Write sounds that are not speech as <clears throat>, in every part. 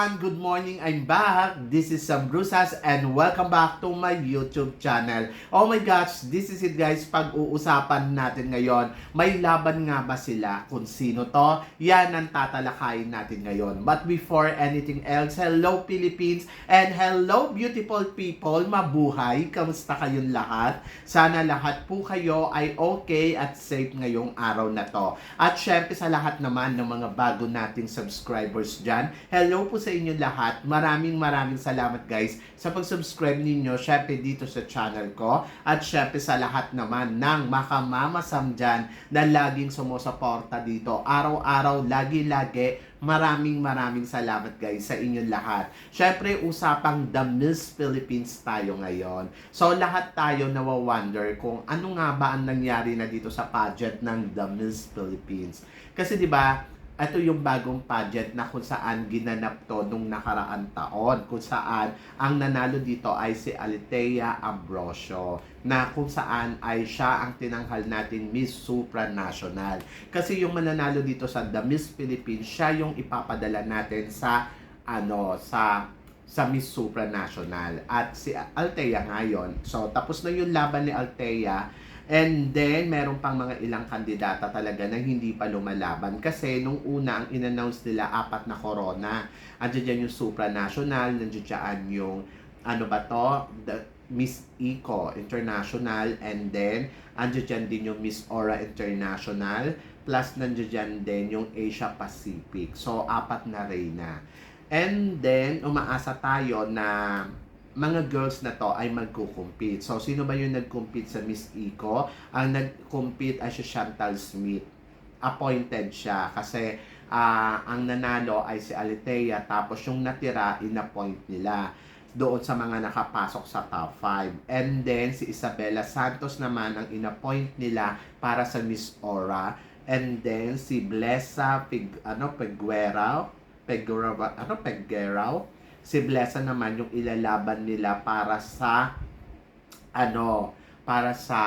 Everyone! Good morning! I'm back! This is Sam Brusas and welcome back to my YouTube channel. Oh my gosh! This is it guys, pag-uusapan natin ngayon. May laban nga ba sila? Kung sino to? Yan ang tatalakayin natin ngayon. But before anything else, hello Philippines and hello beautiful people! Mabuhay! Kamusta kayong lahat? Sana lahat po kayo ay okay at safe ngayong araw na to. At syempre sa lahat naman ng mga bago nating subscribers dyan, hello po sa inyo lahat. Maraming maraming salamat guys sa pag-subscribe ninyo syempre dito sa channel ko. At syempre sa lahat naman ng makamamasam dyan na laging sumusuporta dito. Araw-araw, lagi-lagi, maraming maraming salamat guys sa inyong lahat. Syempre, usapang The Miss Philippines tayo ngayon. So, lahat tayo nawa-wonder kung ano nga ba ang nangyari na dito sa pageant ng The Miss Philippines. Kasi 'di ba, ito yung bagong pageant na kung saan ginanap to nung nakaraan taon. Kung saan ang nanalo dito ay si Althea Ambrosio na kung saan ay siya ang tinanghal natin Miss Supranational. Kasi yung mananalo dito sa The Miss Philippines, siya yung ipapadala natin sa ano sa sa Miss Supranational at si Althea ngayon. So tapos na yung laban ni Althea And then, meron pang mga ilang kandidata talaga na hindi pa lumalaban. Kasi nung una, ang in-announce nila, apat na corona. Andiyan dyan yung supranational, nandiyan dyan yung, ano ba to, the Miss Eco International, and then, andiyan dyan din yung Miss Aura International, plus nandiyan dyan din yung Asia Pacific. So, apat na reyna. And then, umaasa tayo na mga girls na to ay magko-compete. So, sino ba yung nag-compete sa Miss Eco? Ang nag-compete ay si Chantal Smith. Appointed siya kasi ah, ang nanalo ay si Alithea tapos yung natira, in-appoint nila doon sa mga nakapasok sa top 5. And then, si Isabella Santos naman ang in-appoint nila para sa Miss Aura. And then, si Blessa Pig, ano, Peguera, Peguera, ano, Peguera, si Blessa naman yung ilalaban nila para sa ano para sa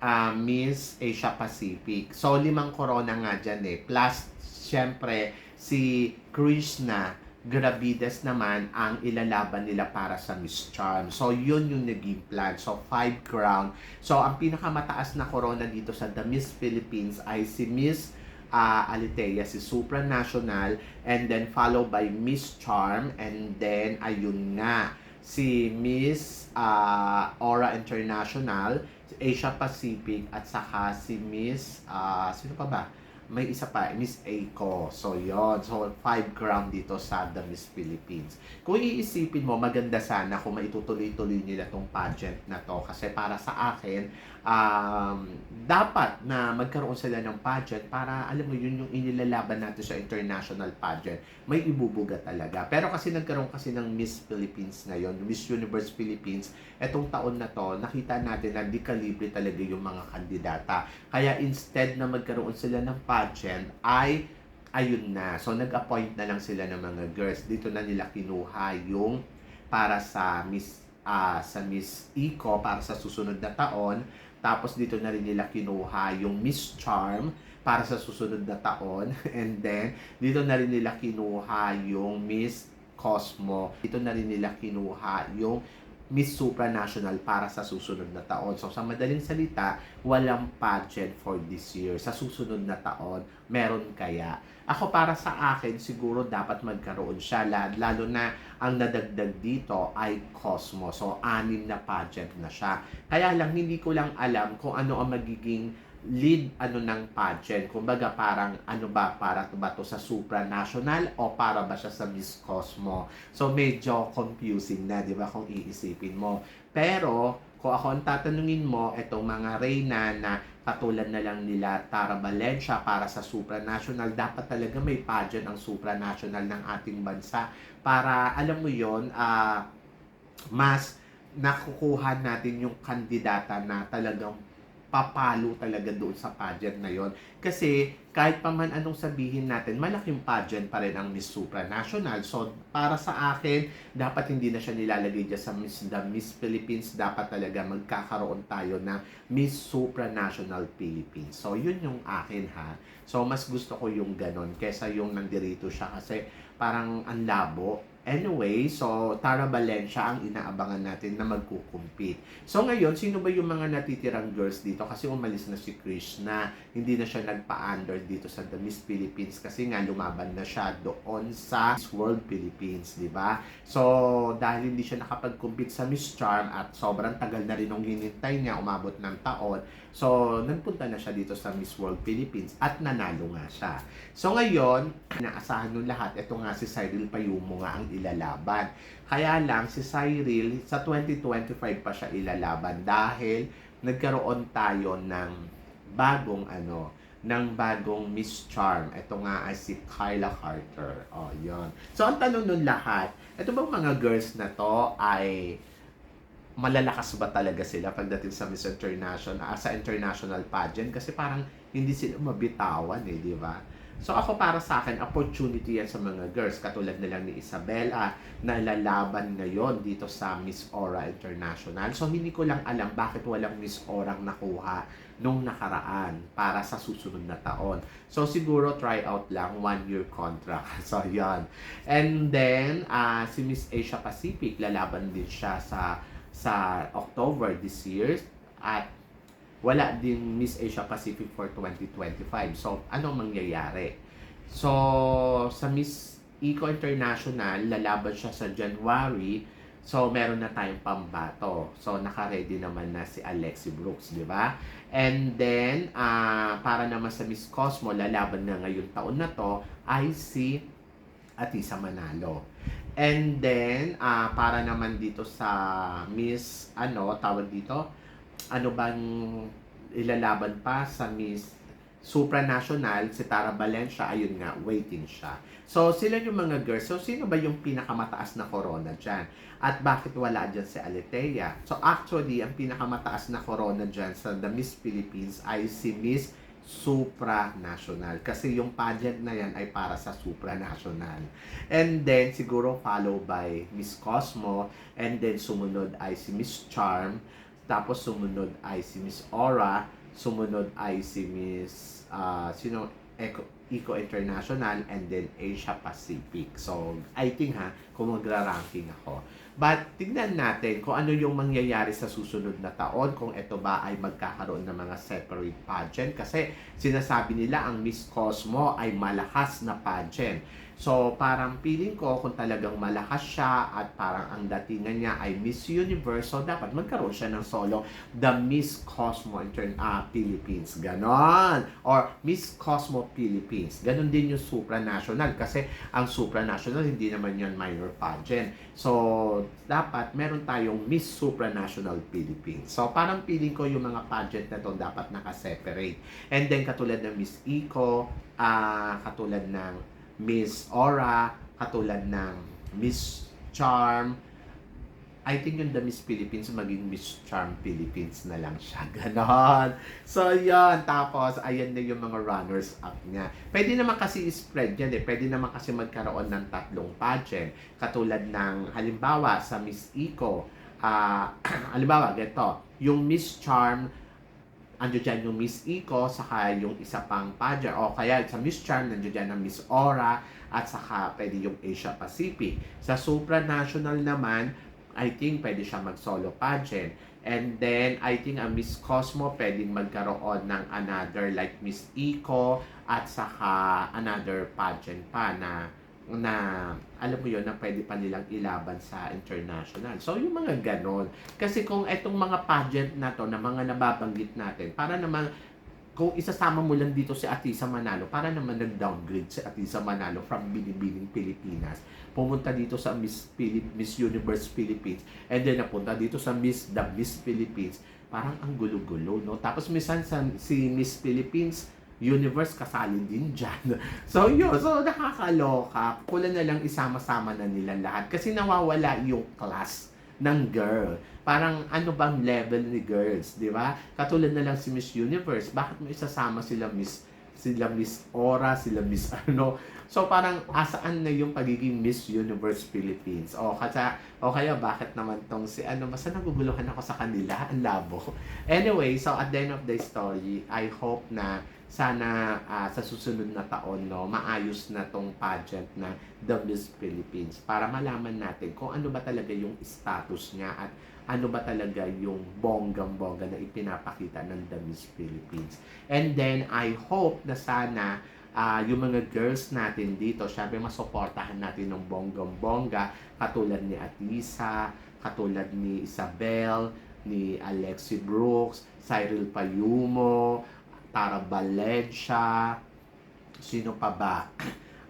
ah, Miss Asia Pacific. So limang corona nga dyan eh. Plus syempre si Krishna Gravides naman ang ilalaban nila para sa Miss Charm. So, yun yung naging plan. So, five crown. So, ang pinakamataas na corona dito sa The Miss Philippines ay si Miss uh, Alithea, si Supranational, and then followed by Miss Charm, and then ayun nga, si Miss uh, Aura International, Asia Pacific, at saka si Miss, uh, sino pa ba? May isa pa, Miss Aiko. So, yon So, five crown dito sa The Miss Philippines. Kung iisipin mo, maganda sana kung maitutuloy-tuloy nila tong pageant na to. Kasi para sa akin, um, dapat na magkaroon sila ng pageant para, alam mo, yun yung inilalaban natin sa international pageant. May ibubuga talaga. Pero kasi nagkaroon kasi ng Miss Philippines ngayon, Miss Universe Philippines, etong taon na to, nakita natin na di kalibre talaga yung mga kandidata. Kaya instead na magkaroon sila ng pageant, ay ayun na. So, nag-appoint na lang sila ng mga girls. Dito na nila kinuha yung para sa Miss ah, sa Miss Eco para sa susunod na taon. Tapos dito na rin nila kinuha yung Miss Charm para sa susunod na taon. <laughs> And then, dito na rin nila kinuha yung Miss Cosmo. Dito na rin nila kinuha yung Miss Supranational para sa susunod na taon. So, sa madaling salita, walang pageant for this year. Sa susunod na taon, meron kaya. Ako para sa akin, siguro dapat magkaroon siya. Lalo na ang nadagdag dito ay Cosmo. So, anim na pageant na siya. Kaya lang, hindi ko lang alam kung ano ang magiging lead ano ng pageant. Kumbaga parang ano ba para to ba to sa supranational o para ba siya sa Miss Cosmo. So medyo confusing na, 'di ba kung iisipin mo. Pero kung ako ang tatanungin mo, itong mga reyna na katulad na lang nila Tara Valencia para sa supranational, dapat talaga may pageant ang supranational ng ating bansa para alam mo 'yon, ah mas nakukuha natin yung kandidata na talagang papalo talaga doon sa pageant na yon. Kasi kahit pa man anong sabihin natin, malaking pageant pa rin ang Miss Supranational. So para sa akin, dapat hindi na siya nilalagay dyan sa Miss, the Miss Philippines. Dapat talaga magkakaroon tayo ng Miss Supranational Philippines. So yun yung akin ha. So mas gusto ko yung ganon kesa yung nandirito siya kasi parang ang labo. Anyway, so Tara Valencia ang inaabangan natin na magkukumpit. So ngayon, sino ba yung mga natitirang girls dito? Kasi umalis na si Krishna. Hindi na siya nagpa-under dito sa The Miss Philippines kasi nga lumaban na siya doon sa Miss World Philippines, di ba? So, dahil hindi siya nakapag-compete sa Miss Charm at sobrang tagal na rin nung hinintay niya, umabot ng taon. So, nagpunta na siya dito sa Miss World Philippines at nanalo nga siya. So, ngayon, <clears throat> inaasahan nung lahat, ito nga si Cyril Payumo nga ang ilalaban. Kaya lang, si Cyril, sa 2025 pa siya ilalaban dahil nagkaroon tayo ng bagong ano, ng bagong Miss Charm. Ito nga ay si Kyla Carter. Oh, yon. So, ang tanong nun lahat, ito bang mga girls na to ay malalakas ba talaga sila pagdating sa Miss International, ah, sa international pageant? Kasi parang hindi sila mabitawan eh, di ba? So ako para sa akin, opportunity yan sa mga girls. Katulad na lang ni Isabella na lalaban ngayon dito sa Miss Aura International. So hindi ko lang alam bakit walang Miss Aura nakuha nung nakaraan para sa susunod na taon. So siguro try out lang, one year contract. <laughs> So yan. And then, ah, si Miss Asia Pacific, lalaban din siya sa sa October this year at wala din Miss Asia Pacific for 2025. So, anong mangyayari? So, sa Miss Eco International, lalaban siya sa January. So, meron na tayong pambato. So, naka-ready naman na si Alexi Brooks, di ba? And then, ah para naman sa Miss Cosmo, lalaban na ngayon taon na to, ay si Atisa Manalo. And then, ah para naman dito sa Miss, ano, tawag dito, ano bang ilalaban pa sa Miss Supranational, si Tara Valencia, ayun nga, waiting siya. So, sila yung mga girls. So, sino ba yung pinakamataas na corona dyan? At bakit wala dyan si Aletea? So, actually, ang pinakamataas na corona dyan sa The Miss Philippines ay si Miss supranational. Kasi yung pageant na yan ay para sa supranational. And then, siguro follow by Miss Cosmo. And then, sumunod ay si Miss Charm. Tapos, sumunod ay si Miss Aura. Sumunod ay si Miss, ah, sino, Eco, Eco International and then Asia Pacific. So, I think ha, kung magra-ranking ako. But, tignan natin kung ano yung mangyayari sa susunod na taon, kung ito ba ay magkakaroon ng mga separate pageant. Kasi, sinasabi nila ang Miss Cosmo ay malakas na pageant. So, parang feeling ko kung talagang malakas siya at parang ang datingan niya ay Miss Universe, so dapat magkaroon siya ng solo The Miss Cosmo Intern ah, Philippines. Ganon. Or Miss Cosmo Philippines. Ganon din yung supranational kasi ang supranational hindi naman yan minor pageant. So, dapat meron tayong Miss Supranational Philippines. So, parang feeling ko yung mga pageant na to dapat nakaseparate. And then, katulad ng Miss Eco, ah katulad ng Miss Aura, katulad ng Miss Charm. I think yung The Miss Philippines, maging Miss Charm Philippines na lang siya. <laughs> Ganon. So, yun. Tapos, ayan na yung mga runners-up niya. Pwede naman kasi spread yan eh. Pwede naman kasi magkaroon ng tatlong pageant. Katulad ng, halimbawa, sa Miss Eco. ah <clears throat> halimbawa, ganito. Yung Miss Charm, andyo dyan yung Miss Eco, saka yung isa pang pageant. O kaya sa Miss Charm, nandiyo dyan ang Miss Aura, at saka pwede yung Asia Pacific. Sa supranational naman, I think pwede siya mag-solo pageant. And then, I think ang Miss Cosmo pwedeng magkaroon ng another like Miss Eco at saka another pageant pa na na alam mo yon na pwede pa nilang ilaban sa international. So yung mga ganon. Kasi kung etong mga pageant na to na mga nababanggit natin, para naman kung isasama mo lang dito si Atisa Manalo, para naman nag-downgrade si Atisa Manalo from Binibining Pilipinas. Pumunta dito sa Miss, Philip, Miss Universe Philippines and then napunta dito sa Miss The Miss Philippines. Parang ang gulo-gulo, no? Tapos minsan sa, si Miss Philippines, universe kasali din dyan. <laughs> So yun, so nakakaloka. Kulang na lang isama-sama na nila lahat. Kasi nawawala yung class ng girl. Parang ano bang level ni girls, di ba? Katulad na lang si Miss Universe, bakit mo isasama sila Miss sila Miss Aura, sila Miss <laughs> ano. So parang asaan na yung pagiging Miss Universe Philippines? O kaya, o kaya bakit naman tong si ano, basta naguguluhan ako sa kanila, ang labo. <laughs> Anyway, so at the end of the story, I hope na sana ah, sa susunod na taon no maayos na tong pageant na The Miss Philippines para malaman natin kung ano ba talaga yung status niya at ano ba talaga yung bonggang-bongga na ipinapakita ng The Miss Philippines. And then I hope na sana ah, yung mga girls natin dito, syempre masuportahan natin ng bonggang-bongga katulad ni Atisa, katulad ni Isabel, ni Alexi Brooks, Cyril Payumo, Tara Valencia, sino pa ba?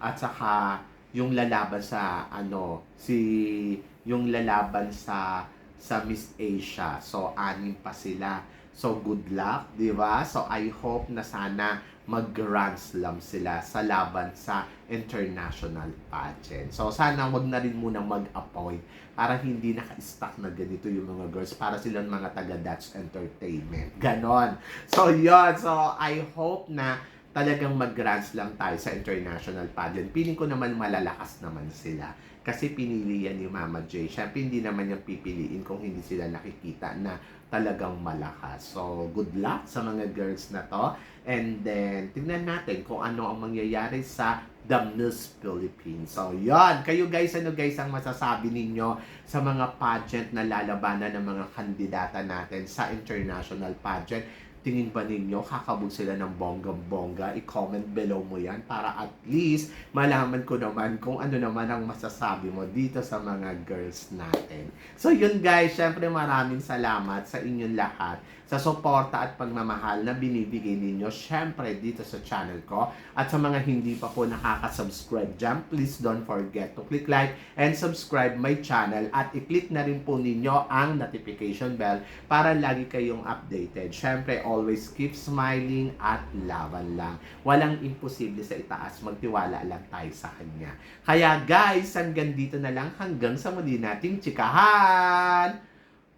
At saka yung lalaban sa ano, si yung lalaban sa sa Miss Asia. So anim pa sila. So good luck, 'di ba? So I hope na sana mag-grand slam sila sa laban sa international pageant. So sana wag na rin muna mag-appoint para hindi naka-stack na ganito yung mga girls para silang mga taga Dutch Entertainment. Ganon. So yon So I hope na talagang mag-grand slam tayo sa international pageant. Piling ko naman malalakas naman sila. Kasi pinili yan ni Mama J. Siyempre, hindi naman yung pipiliin kung hindi sila nakikita na talagang malakas. So, good luck sa mga girls na to. And then, tignan natin kung ano ang mangyayari sa The Miss Philippines. So, yon Kayo guys, ano guys ang masasabi ninyo sa mga pageant na lalabanan ng mga kandidata natin sa international pageant? Tingin ba ninyo kakabog sila ng bonggang-bongga? I-comment below mo yan para at least malaman ko naman kung ano naman ang masasabi mo dito sa mga girls natin. So yun guys, syempre maraming salamat sa inyong lahat sa suporta at pagmamahal na binibigay ninyo syempre dito sa channel ko. At sa mga hindi pa po nakaka-subscribe dyan, please don't forget to click like and subscribe my channel at i-click na rin po ninyo ang notification bell para lagi kayong updated. Syempre, always keep smiling at laban lang. Walang imposible sa itaas, magtiwala lang tayo sa Kanya. Kaya guys, hanggang dito na lang hanggang sa muli nating tsikahan!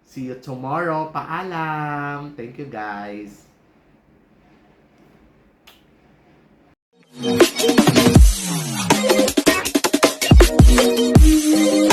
See you tomorrow. Paalam! Thank you guys! Thank you.